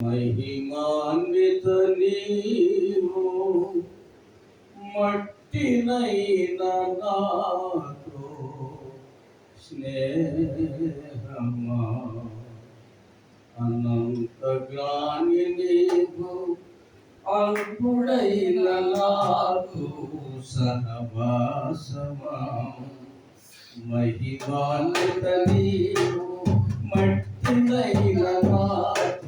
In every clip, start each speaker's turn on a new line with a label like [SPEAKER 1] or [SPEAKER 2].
[SPEAKER 1] మహిమాన్విత నీవు మట్టినైన నాతో స్నేహమా? అనంత జ్ఞాని నీవు అల్పుడైన నాకు సహవాసమా? మహిమాన్విత నీవు మట్టినైన నాకు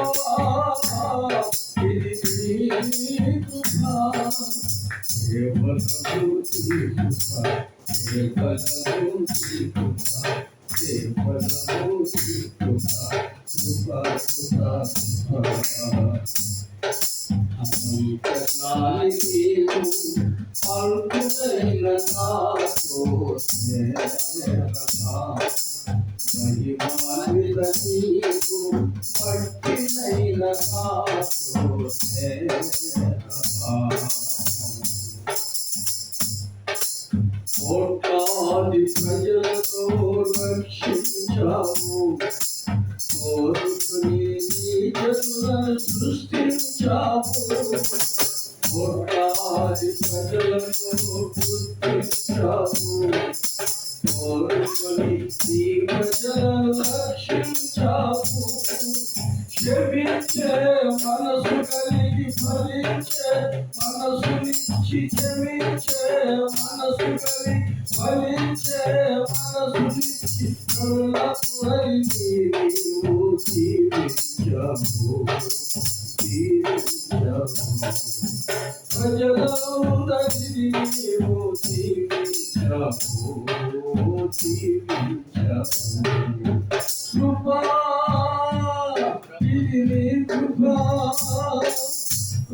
[SPEAKER 1] కృపా ఇది నాతో స్నేహమా కోట్లాది ప్రజలను రక్షించావు కోరుకుని నీ జనులను సృష్టించావు కోట్లాది ప్రజలను గుర్తించావు కోరుకుని నీ ప్రజలను కలిగి ఫలించే మనసునిచ్చి క్షమించే మనసు కలిగి ఫలించే మనసునిచ్చి కరుణపరి నీవు జీవించము జీవించము ప్రజలందరినీ నీవు జీవించము జీవించము కృపా ఇది నీ కృపా.